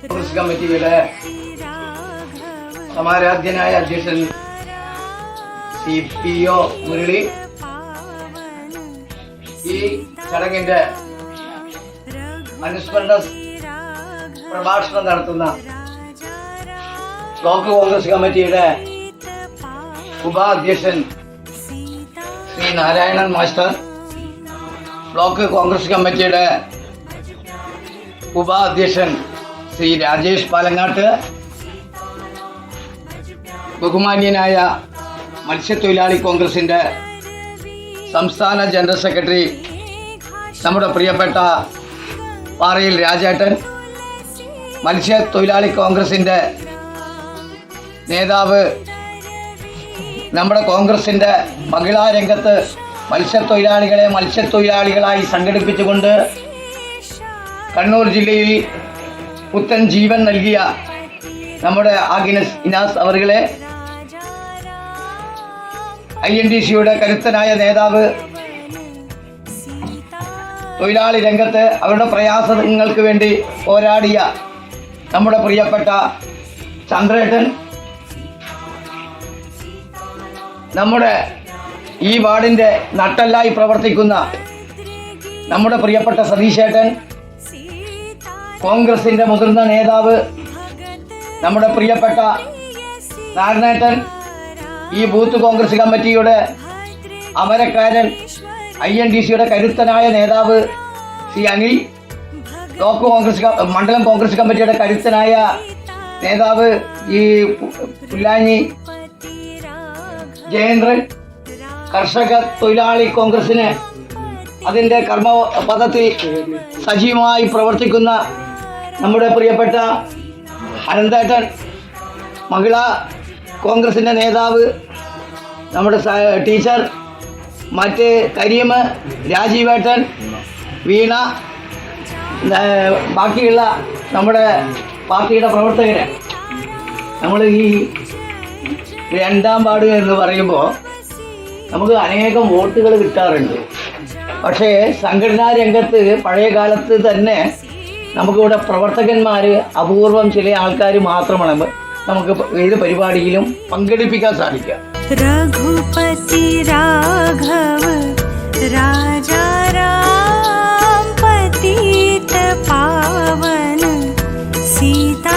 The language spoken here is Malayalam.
കോൺഗ്രസ് കമ്മിറ്റിയുടെ സമാരാധ്യനായ അധ്യക്ഷൻ സി പി ഒ മുരളി. ഈ ചടങ്ങിന്റെ അനുസ്മരണ പ്രഭാഷണം നടത്തുന്ന ബ്ലോക്ക് കോൺഗ്രസ് കമ്മിറ്റിയുടെ ഉപാധ്യക്ഷൻ Shri Narayanan master block Congress കമ്മിറ്റിയുടെ ഉപാധ്യക്ഷൻ ശ്രീ രാജേഷ് പാലങ്ങാട്ട്. ബഹുമാന്യനായ മത്സ്യത്തൊഴിലാളി കോൺഗ്രസിന്റെ സംസ്ഥാന ജനറൽ സെക്രട്ടറി നമ്മുടെ പ്രിയപ്പെട്ട പാറയിൽ രാജേട്ടൻ മത്സ്യത്തൊഴിലാളി കോൺഗ്രസിന്റെ നേതാവ് നമ്മുടെ കോൺഗ്രസിന്റെ മഹിളാ രംഗത്ത് മത്സ്യത്തൊഴിലാളികളെ മത്സ്യത്തൊഴിലാളികളായി സംഘടിപ്പിച്ചുകൊണ്ട് കണ്ണൂർ ജില്ലയിൽ പുത്തൻ ജീവൻ നൽകിയ നമ്മുടെ ആഗിനസ് ഇനാസ് അവർകളെ ഐ എൻ ഡി സിയുടെ കരുത്തനായ നേതാവ് തൊഴിലാളി രംഗത്ത് അവരുടെ പ്രയാസങ്ങൾക്ക് വേണ്ടി പോരാടിയ നമ്മുടെ പ്രിയപ്പെട്ട ചന്ദ്രേട്ടൻ നമ്മുടെ ഈ വാർഡിന്റെ നട്ടല്ലായി പ്രവർത്തിക്കുന്ന നമ്മുടെ പ്രിയപ്പെട്ട സതീശേട്ടൻ കോൺഗ്രസിന്റെ മുതിർന്ന നേതാവ് നമ്മുടെ പ്രിയപ്പെട്ട നാരായണേട്ടൻ ഈ ബൂത്ത് കോൺഗ്രസ് കമ്മിറ്റിയുടെ അമരക്കാരൻ ഐ എൻ ഡി സിയുടെ കരുത്തനായ നേതാവ് സി അനിൽ ബ്ലോക്ക് കോൺഗ്രസ് മണ്ഡലം കോൺഗ്രസ് കമ്മിറ്റിയുടെ കരുത്തനായ നേതാവ് ഈ പുല്ലാഞ്ഞി ജയേന്ദ്രൻ കർഷക തൊഴിലാളി കോൺഗ്രസിന് അതിന്റെ കർമ്മ പദത്തിൽ സജീവമായി പ്രവർത്തിക്കുന്ന നമ്മുടെ പ്രിയപ്പെട്ട അനന്തേട്ടൻ മഹിളാ കോൺഗ്രസിന്റെ നേതാവ് നമ്മുടെ ടീച്ചർ മറ്റ് കരീമ് രാജീവേട്ടൻ വീണ ബാക്കിയുള്ള നമ്മുടെ പാർട്ടിയുടെ പ്രവർത്തകർ നമ്മൾ ഈ രണ്ടാം പാട് എന്ന് പറയുമ്പോൾ നമുക്ക് അനേകം വോട്ടുകൾ കിട്ടാറുണ്ട്. പക്ഷേ സംഘടനാ രംഗത്ത് പഴയ കാലത്ത് തന്നെ നമുക്കിവിടെ പ്രവർത്തകന്മാർ അപൂർവം ചില ആൾക്കാർ മാത്രമാണ് നമുക്ക് ഏത് പരിപാടിയിലും പങ്കെടുപ്പിക്കാൻ സാധിക്കുക. രഘുപതി രാഘവ രാജാ പതിത പാവന സീത